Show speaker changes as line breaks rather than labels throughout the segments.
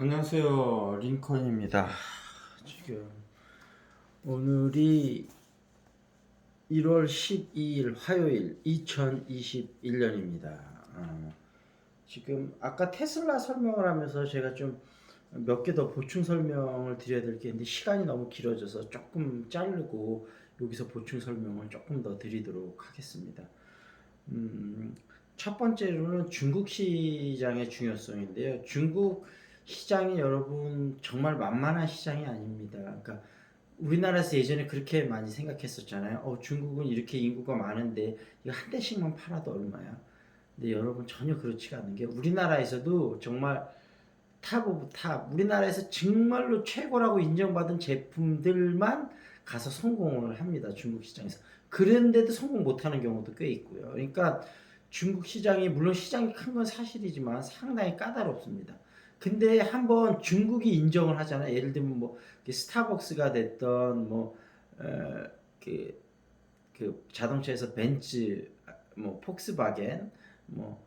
안녕하세요 링컨입니다. 지금 오늘이 1월 12일 화요일 2021년입니다. 어, 지금 아까 테슬라 설명을 하면서 제가 좀 몇 개 더 보충 설명을 드려야 될 게 있는데 시간이 너무 길어져서 조금 자르고 여기서 보충 설명을 조금 더 드리도록 하겠습니다. 음, 첫 번째로는 중국 시장의 중요성인데요. 중국 시장이 여러분 정말 만만한 시장이 아닙니다. 그러니까 우리나라에서 예전에 그렇게 많이 생각했었잖아요. 어, 중국은 이렇게 인구가 많은데 이거 한 대씩만 팔아도 얼마야? 근데 여러분 전혀 그렇지가 않은 게 우리나라에서도 정말 탑 오브 탑 우리나라에서 정말로 최고라고 인정받은 제품들만 가서 성공을 합니다. 중국 시장에서. 그런데도 성공 못하는 경우도 꽤 있고요. 그러니까 중국 시장이 물론 시장이 큰 건 사실이지만 상당히 까다롭습니다. 근데 한번 중국이 인정을 하잖아요. 예를 들면 뭐 스타벅스가 됐던 뭐그 그 자동차에서 벤츠, 뭐 폭스바겐, 뭐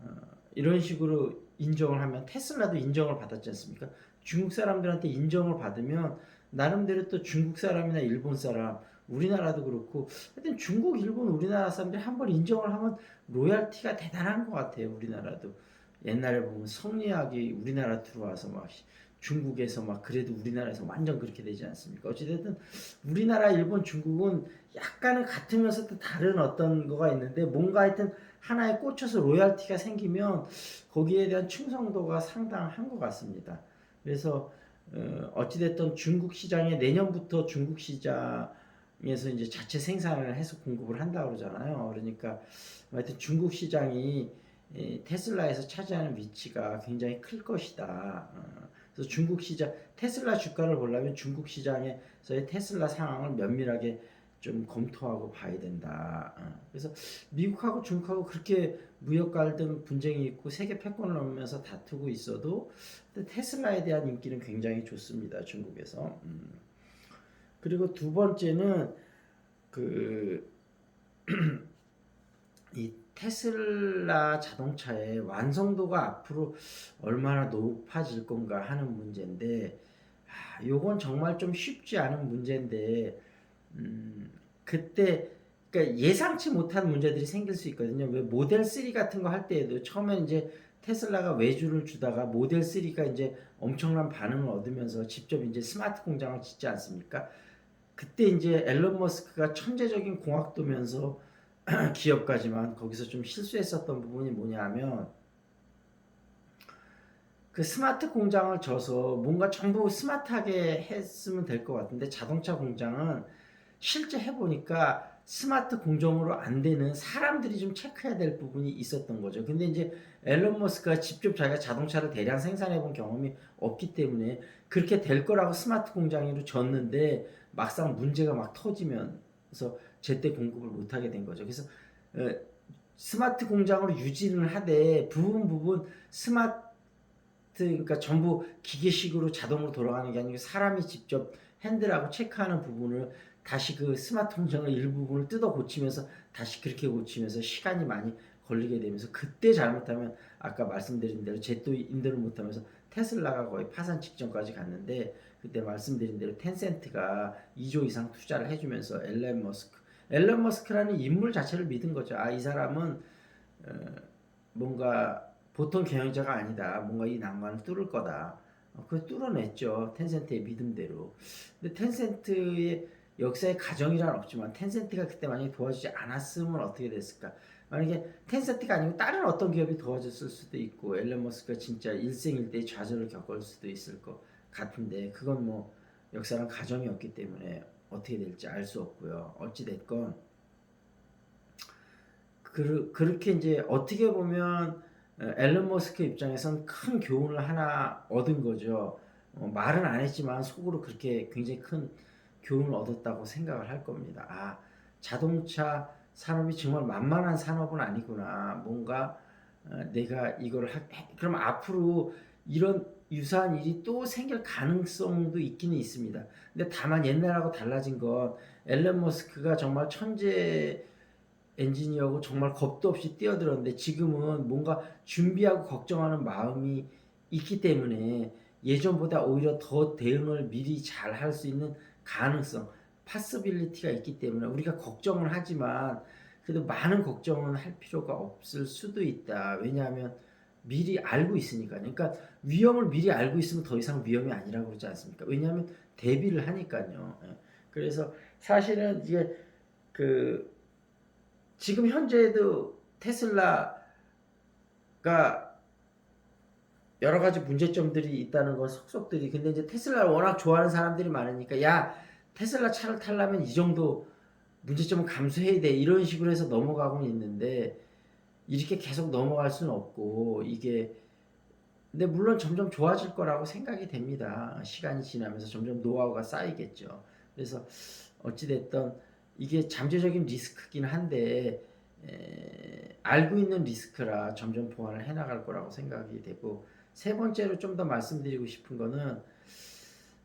어, 이런 식으로 인정을 하면 테슬라도 인정을 받았지 않습니까? 중국 사람들한테 인정을 받으면 나름대로 또 중국 사람이나 일본 사람, 우리나라도 그렇고 하여튼 중국, 일본, 우리나라 사람들이 한 번 인정을 하면 로얄티가 대단한 것 같아요. 우리나라도. 옛날에 보면 성리학이 우리나라 들어와서 막 중국에서 막 그래도 우리나라에서 완전 그렇게 되지 않습니까? 어찌됐든 우리나라, 일본, 중국은 약간은 같으면서도 다른 어떤 거가 있는데 뭔가 하여튼 하나에 꽂혀서 로얄티가 생기면 거기에 대한 충성도가 상당한 것 같습니다. 그래서 어, 어찌됐든 중국 시장에 내년부터 중국 시장에서 이제 자체 생산을 해서 공급을 한다고 그러잖아요. 그러니까 하여튼 중국 시장이 테슬라에서 차지하는 위치가 굉장히 클 것이다. 어, 그래서 중국 시장 테슬라 주가를 보려면 중국 시장에서의 테슬라 상황을 면밀하게 좀 검토하고 봐야 된다. 어, 그래서 미국하고 중국하고 그렇게 무역 갈등 분쟁이 있고 세계 패권을 넘으면서 다투고 있어도 테슬라에 대한 인기는 굉장히 좋습니다. 중국에서. 음. 그리고 두 번째는 그 이 테슬라 자동차의 완성도가 앞으로 얼마나 높아질 건가 하는 문제인데, 아, 요건 정말 좀 쉽지 않은 문제인데, 음, 그때, 그러니까 예상치 못한 문제들이 생길 수 있거든요. 왜 모델 3 같은 거 할 때에도 처음에 이제 테슬라가 외주를 주다가 모델 3가 이제 엄청난 반응을 얻으면서 직접 이제 스마트 공장을 짓지 않습니까? 그때 이제 앨런 머스크가 천재적인 공학도면서 기업까지만 거기서 좀 실수했었던 부분이 뭐냐면 그 스마트 공장을 져서 뭔가 전부 스마트하게 했으면 될 것 같은데 자동차 공장은 실제 해보니까 스마트 공정으로 안 되는 사람들이 좀 체크해야 될 부분이 있었던 거죠. 근데 이제 앨런 머스크가 직접 자기가 자동차를 대량 생산해 본 경험이 없기 때문에 그렇게 될 거라고 스마트 공장으로 졌는데 막상 문제가 막 터지면서 제때 공급을 못 하게 된 거죠. 그래서 어, 스마트 공장으로 유지를 하되 부분 부분 스마트 그러니까 전부 기계식으로 자동으로 돌아가는 게 아니고 사람이 직접 핸들하고 체크하는 부분을 다시 그 스마트 공장의 일부분을 뜯어 고치면서 다시 그렇게 고치면서 시간이 많이 걸리게 되면서 그때 잘못하면 아까 말씀드린 대로 제또 인도를 못하면서 테슬라가 거의 파산 직전까지 갔는데 그때 말씀드린 대로 텐센트가 2조 이상 투자를 해주면서 엘렌 머스크 앨런 머스크라는 인물 자체를 믿은 거죠. 아, 이 사람은 어, 뭔가 보통 경영자가 아니다. 뭔가 이 난관을 뚫을 거다. 어, 그걸 뚫어냈죠. 텐센트의 믿음대로. 근데 텐센트의 역사의 가정이란 없지만 텐센트가 그때 만약에 도와주지 않았으면 어떻게 됐을까? 만약에 텐센트가 아니고 다른 어떤 기업이 도와줬을 수도 있고 앨런 머스크가 진짜 일생일대 좌절을 겪을 수도 있을 것 같은데 그건 뭐 역사는 가정이 없기 때문에 어떻게 될지 알 수 없고요. 어찌 됐건 그, 그렇게 이제 어떻게 보면 앨런 머스크 입장에선 큰 교훈을 하나 얻은 거죠. 어, 말은 안 했지만 속으로 그렇게 굉장히 큰 교훈을 얻었다고 생각을 할 겁니다. 아, 자동차 산업이 정말 만만한 산업은 아니구나. 뭔가 어, 내가 이걸 하, 그럼 앞으로 이런 유사한 일이 또 생길 가능성도 있기는 있습니다. 근데 다만 옛날하고 달라진 건 앨런 머스크가 정말 천재 엔지니어고 정말 겁도 없이 뛰어들었는데 지금은 뭔가 준비하고 걱정하는 마음이 있기 때문에 예전보다 오히려 더 대응을 미리 잘 할 수 있는 가능성, 파스빌리티가 있기 때문에 우리가 걱정을 하지만 그래도 많은 걱정은 할 필요가 없을 수도 있다. 왜냐하면 미리 알고 있으니까. 그러니까 위험을 미리 알고 있으면 더 이상 위험이 아니라고 그러지 않습니까? 왜냐하면 대비를 하니까요. 예. 그래서 사실은 이게 그 지금 현재도 테슬라가 여러 가지 문제점들이 있다는 건 속속들이 근데 이제 테슬라를 워낙 좋아하는 사람들이 많으니까 야 테슬라 차를 타려면 이 정도 문제점은 감수해야 돼 이런 식으로 해서 넘어가고 있는데 이렇게 계속 넘어갈 수는 없고 이게 근데 물론 점점 좋아질 거라고 생각이 됩니다. 시간이 지나면서 점점 노하우가 쌓이겠죠. 그래서 어찌됐든 이게 잠재적인 리스크긴 한데 에, 알고 있는 리스크라 점점 보완을 해나갈 거라고 생각이 되고 세 번째로 좀 더 말씀드리고 싶은 거는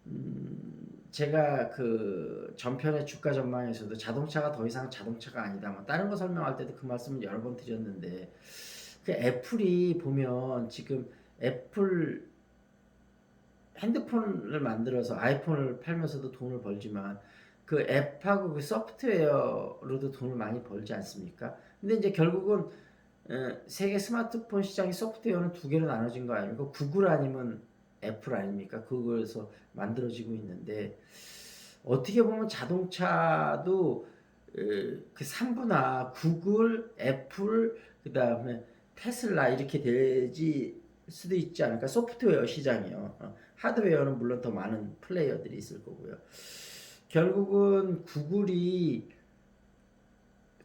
음, 제가 그 전편의 주가 전망에서도 자동차가 더 이상 자동차가 아니다. 뭐 다른 거 설명할 때도 그 말씀을 여러 번 드렸는데 그 애플이 보면 지금 애플 핸드폰을 만들어서 아이폰을 팔면서도 돈을 벌지만 그 앱하고 그 소프트웨어로도 돈을 많이 벌지 않습니까? 근데 이제 결국은 어, 세계 스마트폰 시장이 소프트웨어는 두 개로 나눠진 거 아닙니까? 구글 아니면 애플 아닙니까? 그거에서 만들어지고 있는데 어떻게 보면 자동차도 어, 그 3분화 구글, 애플, 그 다음에 테슬라 이렇게 되지 수도 있지 않을까? 소프트웨어 시장이요. 어, 하드웨어는 물론 더 많은 플레이어들이 있을 거고요. 결국은 구글이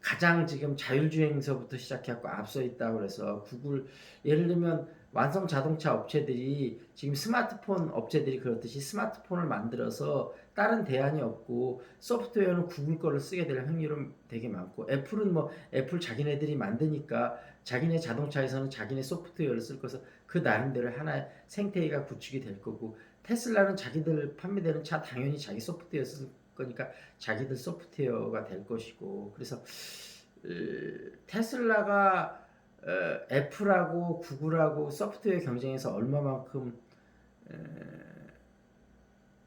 가장 지금 자율주행서부터 시작해갖고 앞서 있다고 그래서 구글 예를 들면 완성 자동차 업체들이 지금 스마트폰 업체들이 그렇듯이 스마트폰을 만들어서 다른 대안이 없고 소프트웨어는 구글 거를 쓰게 될 확률은 되게 많고 애플은 뭐 애플 자기네들이 만드니까 자기네 자동차에서는 자기네 소프트웨어를 쓸 것을 그 나름대로 하나의 생태계가 구축이 될 거고 테슬라는 자기들 판매되는 차 당연히 자기 소프트웨어 쓸 거니까 자기들 소프트웨어가 될 것이고 그래서 으, 테슬라가 어, 애플하고 구글하고 소프트웨어 경쟁에서 얼마만큼 에,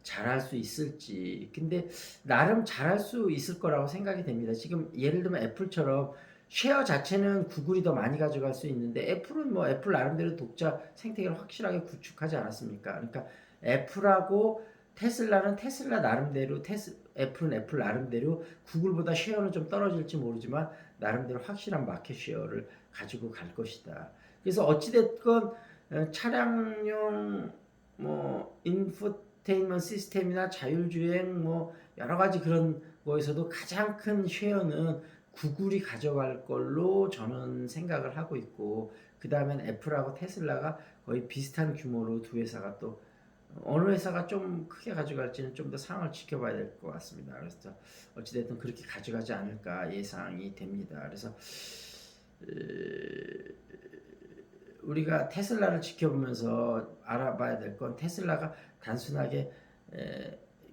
잘할 수 있을지 근데 나름 잘할 수 있을 거라고 생각이 됩니다. 지금 예를 들면 애플처럼 쉐어 자체는 구글이 더 많이 가져갈 수 있는데 애플은 뭐 애플 나름대로 독자 생태계를 확실하게 구축하지 않았습니까? 그러니까 애플하고 테슬라는 테슬라 나름대로 테스, 애플은 애플 나름대로 구글보다 쉐어는 좀 떨어질지 모르지만 나름대로 확실한 마켓 쉐어를 가지고 갈 것이다. 그래서 어찌됐건 어, 차량용 뭐 인포테인먼트 시스템이나 자율주행 뭐 여러 가지 그런 거에서도 가장 큰 쉐어는 구글이 가져갈 걸로 저는 생각을 하고 있고 그 다음엔 애플하고 테슬라가 거의 비슷한 규모로 두 회사가 또 어느 회사가 좀 크게 가져갈지는 좀 더 상황을 지켜봐야 될 것 같습니다. 그래서 어찌됐든 그렇게 가져가지 않을까 예상이 됩니다. 그래서 우리가 테슬라를 지켜보면서 알아봐야 될 건 테슬라가 단순하게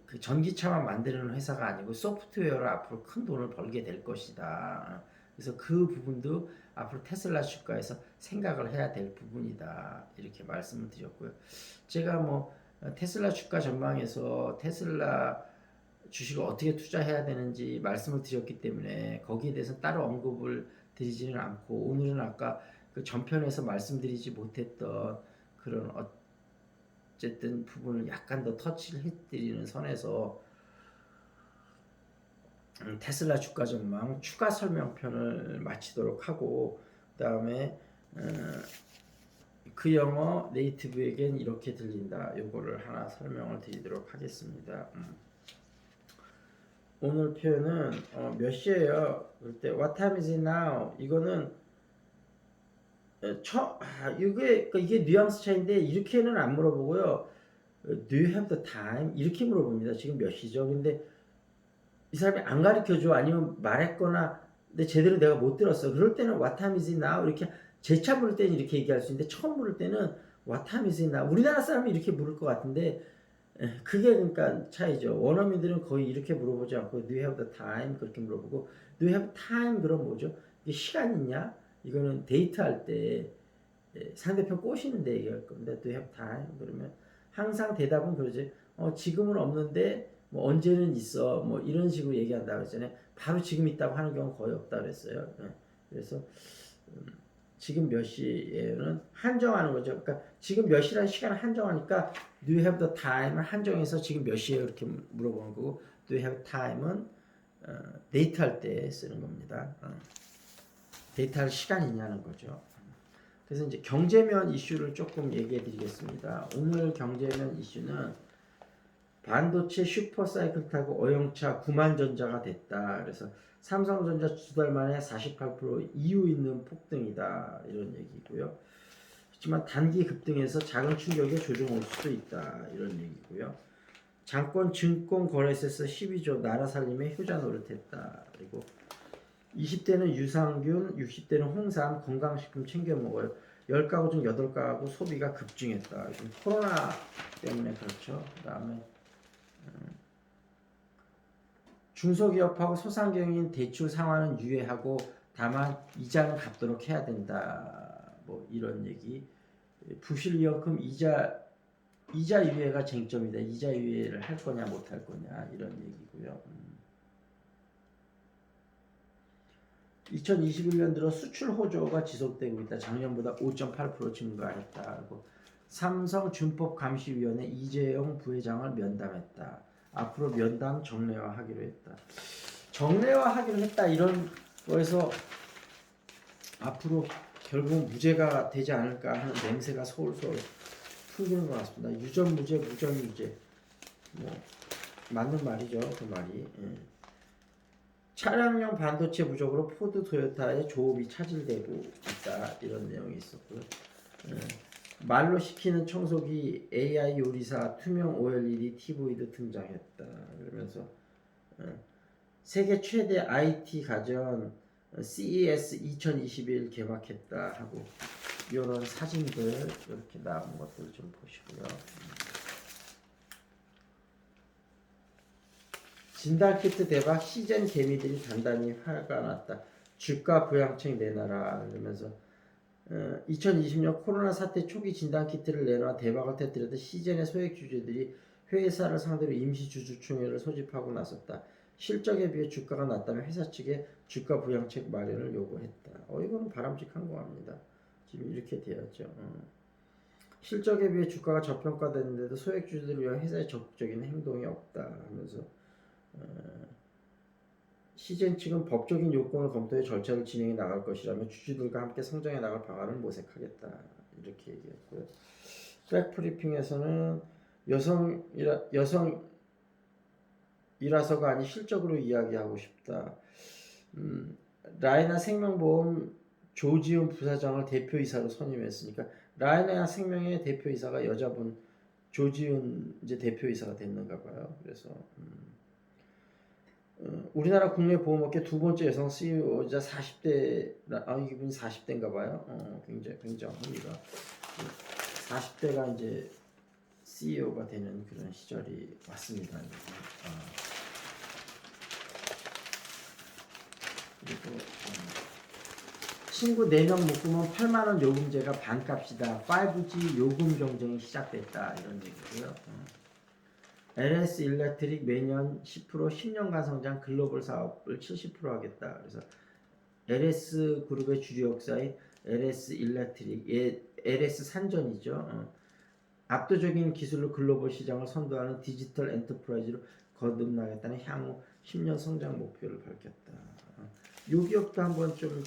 그 전기차만 만드는 회사가 아니고 소프트웨어로 앞으로 큰 돈을 벌게 될 것이다. 그래서 그 부분도 앞으로 테슬라 주가에서 생각을 해야 될 부분이다. 이렇게 말씀을 드렸고요. 제가 뭐 테슬라 주가 전망에서 테슬라 주식을 어떻게 투자해야 되는지 말씀을 드렸기 때문에 거기에 대해서 따로 언급을 드리지는 않고 오늘은 아까 그 전편에서 말씀드리지 못했던 그런 어쨌든 부분을 약간 더 터치를 해드리는 선에서 음, 테슬라 주가 전망 추가 설명편을 마치도록 하고 그 다음에 그 영어 네이티브에겐 이렇게 들린다. 요거를 하나 설명을 드리도록 하겠습니다. 음. 오늘 표현은 어, 몇 시예요? 그때 what time is it now? 이거는 처 아, 이게 그러니까 이게 뉘앙스 차인데 이렇게는 안 물어보고요. Do you have the time? 이렇게 물어봅니다. 지금 몇 시죠? 근데 이 사람이 안 가르쳐 줘 아니면 말했거나 근데 제대로 내가 못 들었어. 그럴 때는 what time is it now? 이렇게 재차 부를 때는 이렇게 얘기할 수 있는데 처음 부를 때는 what time is it now? 우리나라 사람이 이렇게 부를 것 같은데 그게 그러니까 차이죠. 원어민들은 거의 이렇게 물어보지 않고 do you have the time 그렇게 물어보고 do you have time 그럼 뭐죠? 이게 시간 있냐? 이거는 데이트할 때 상대편 꼬시는데 얘기할 겁니다. do you have time 그러면 항상 대답은 그러지. 어, 지금은 없는데 뭐 언제는 있어. 뭐 이런 식으로 얘기한다 그랬잖아요. 바로 지금 있다고 하는 경우 거의 없다 그랬어요. 예. 그래서 음, 지금 몇 시에는 한정하는 거죠. 그러니까 지금 몇 시라는 시간을 한정하니까 do you have the time을 한정해서 지금 몇 시에 이렇게 물어보는 거고 do you have time은 어, 데이트 할 때 쓰는 겁니다. 어. 데이트 할 시간이 있냐는 거죠. 그래서 이제 경제면 이슈를 조금 얘기해 드리겠습니다. 오늘 경제면 이슈는 반도체 슈퍼사이클 타고 어영차 9만 전자가 됐다. 그래서 삼성전자 두 달 만에 48% 이유 있는 폭등이다. 이런 얘기고요. 하지만 단기 급등에서 작은 충격에 조정 올 수도 있다. 이런 얘기고요. 장권 증권 거래소에서 12조 나라 살림에 효자 노릇했다. 그리고 20대는 유산균, 60대는 홍삼, 건강식품 챙겨 먹어요. 10가구 중 8가구 소비가 급증했다. 지금 코로나 때문에 그렇죠. 그 다음에 중소기업하고 소상공인 대출 상환은 유예하고 다만 이자는 갚도록 해야 된다. 뭐 이런 얘기. 부실이연금 이자 이자 유예가 쟁점이다. 이자 유예를 할 거냐 못 할 거냐 이런 얘기고요. 음. 2021년 들어 수출 호조가 지속되고 있다. 작년보다 5.8% 증가했다. 삼성 준법 감시위원회 이재용 부회장을 면담했다. 앞으로 면담 정례화하기로 했다. 정례화하기로 했다 이런 거에서 앞으로 결국 무죄가 되지 않을까 하는 냄새가 솔솔 풍기는 것 같습니다. 유전 무죄, 무전 유죄. 뭐 맞는 말이죠, 그 말이. 예. 차량용 반도체 부족으로 포드 토요타의 조업이 차질되고 있다 이런 내용이 있었고요. 예. 말로 시키는 청소기 AI 요리사 투명 OLED TV도 등장했다. 그러면서 어, 세계 최대 IT 가전 어, CES 2021 개막했다 하고 이런 사진들 이렇게 나온 것들 좀 보시고요. 진달키트 대박 시젠 개미들이 단단히 화가 났다. 주가 부양책 내놔라 그러면서 어, 2020년 코로나 사태 초기 진단 키트를 내놔 대박을 터뜨렸던 시젠의 소액 주주들이 회사를 상대로 임시 주주총회를 소집하고 나섰다. 실적에 비해 주가가 낮다면 회사 측에 주가 부양책 마련을 요구했다. 어 이거는 바람직한 거 합니다. 지금 이렇게 되었죠. 어. 실적에 비해 주가가 저평가됐는데도 소액 주주들을 위한 회사의 적극적인 행동이 없다 하면서 어, 시젠 측은 법적인 요건을 검토해 절차를 진행해 나갈 것이라며 주주들과 함께 성장해 나갈 방안을 모색하겠다 이렇게 얘기했고요. 트랙 프리핑에서는 여성이라 여성이라서가 아닌 실적으로 이야기하고 싶다. 음, 라이나 생명보험 조지훈 부사장을 대표이사로 선임했으니까 라이나 생명의 대표이사가 여자분 조지훈 이제 대표이사가 됐는가 봐요. 그래서 음, 어, 우리나라 국내 보험업계 두 번째 여성 CEO이자 40대 아 이분이 40대인가 봐요. 어, 굉장히 굉장합니다. 40대가 이제 CEO가 되는 그런 시절이 왔습니다. 어. 그리고 어, 친구 4명 묶으면 8만 원 요금제가 반값이다. 5G 요금 경쟁이 시작됐다. 이런 얘기고요. 어. LS 일렉트릭 매년 10% 10년간 성장 글로벌 사업을 70% 하겠다. 그래서 LS 그룹의 주류 역사인 LS 일렉트릭, 예, LS 산전이죠. 어. 압도적인 기술로 글로벌 시장을 선도하는 디지털 엔터프라이즈로 거듭나겠다는 향후 10년 성장 목표를 밝혔다. 어. 요 기업도 한번 좀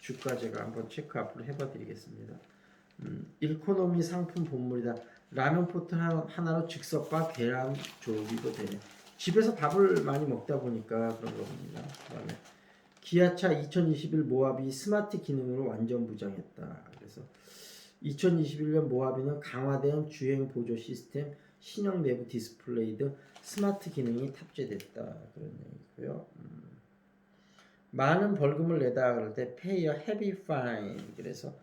주가 제가 한번 체크 앞으로 해봐드리겠습니다. 음, 일코노미 상품 본물이다. 라면 포트 하나로 즉석밥, 계란 조리도 되네. 집에서 밥을 많이 먹다 보니까 그런 겁니다. 그다음에 기아차 2021 모하비 스마트 기능으로 완전 부장했다. 그래서 2021년 모하비는 강화된 주행 보조 시스템, 신형 내부 디스플레이 등 스마트 기능이 탑재됐다. 그런 얘기고요. 음. 많은 벌금을 내다 그럴 때 a heavy fine. 그래서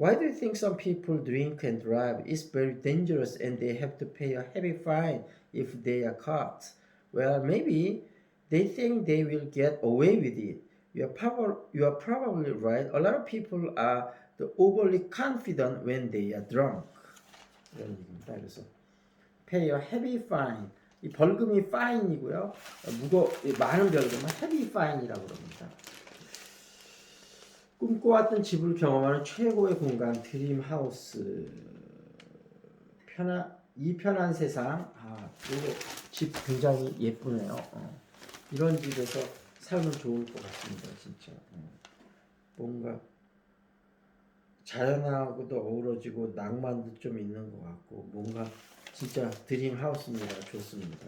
Why do you think some people drink and drive? It's very dangerous and they have to pay a heavy fine if they are caught. Well, maybe they think they will get away with it. You are, prob- you are probably right. A lot of people are the overly confident when they are drunk. 이런 얘기입니다. 그래서 pay a heavy fine. 이 벌금이 fine이고요. 무거 이 많은 벌금은 heavy fine이라고 그럽니다. 꿈꿔왔던 집을 경험하는 최고의 공간 드림 하우스. 편한 이 편한 세상. 아, 이거 집 굉장히 예쁘네요. 어. 이런 집에서 살면 좋을 것 같습니다, 진짜. 어. 뭔가 자연하고도 어우러지고 낭만도 좀 있는 것 같고 뭔가 진짜 드림 하우스입니다. 좋습니다.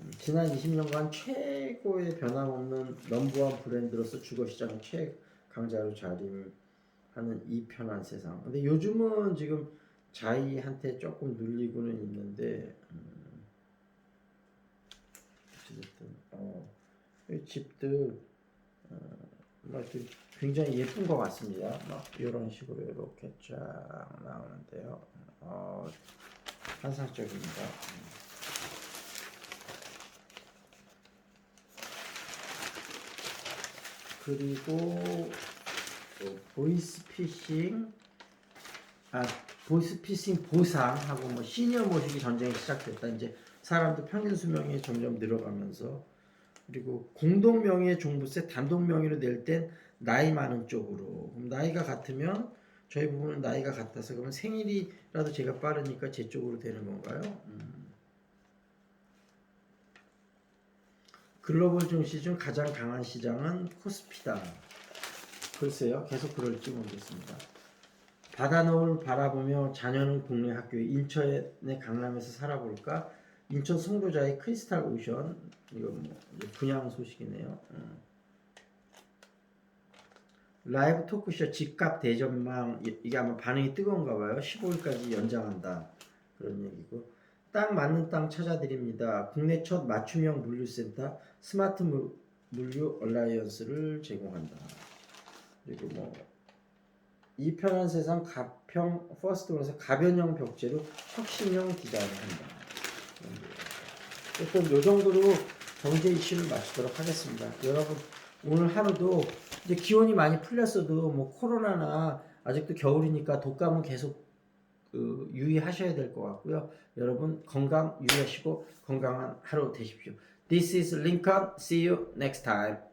음, 지난 20년간 최고의 변함없는 넘버원 브랜드로서 주거시장 최강자로 자림하는 이 편한 세상. 근데 요즘은 지금 자이한테 조금 눌리고는 있는데 음, 어쨌든 어, 이 집들 어, 막 굉장히 예쁜 것 같습니다. 막 이런 식으로 이렇게 쫙 나오는데요. 어, 환상적입니다. 그리고 또 보이스피싱 아 보이스피싱 보상하고 뭐 시니어 모시기 전쟁이 시작됐다 이제 사람들 평균 수명이 점점 늘어가면서 그리고 공동 명의의 종부세 단독 명의로 낼 땐 나이 많은 쪽으로 그럼 나이가 같으면 저희 부부는 나이가 같아서 그러면 생일이라도 제가 빠르니까 제 쪽으로 되는 건가요? 음. 글로벌 증시 중 가장 강한 시장은 코스피다. 글쎄요, 계속 그럴지 모르겠습니다. 바다노을 바라보며 자녀는 국내 학교에 인천의 강남에서 살아볼까? 인천 송도자의 크리스탈 오션 이거 뭐 분양 소식이네요. 음. 라이브 토크쇼 집값 대전망 이- 이게 아마 반응이 뜨거운가 봐요. 15일까지 연장한다 그런 얘기고 딱 맞는 땅 찾아드립니다. 국내 첫 맞춤형 물류센터 스마트 물- 물류 얼라이언스를 제공한다. 그리고 뭐 이 편한 세상 가평 퍼스트원에서 가변형 벽제로 혁신형 디자인을 한다. 일단 요 정도로 경제 이슈를 마치도록 하겠습니다. 여러분 오늘 하루도 이제 기온이 많이 풀렸어도 뭐 코로나나 아직도 겨울이니까 독감은 계속 그 유의하셔야 될 것 같고요. 여러분 건강 유의하시고 건강한 하루 되십시오. This is Lincoln. See you next time.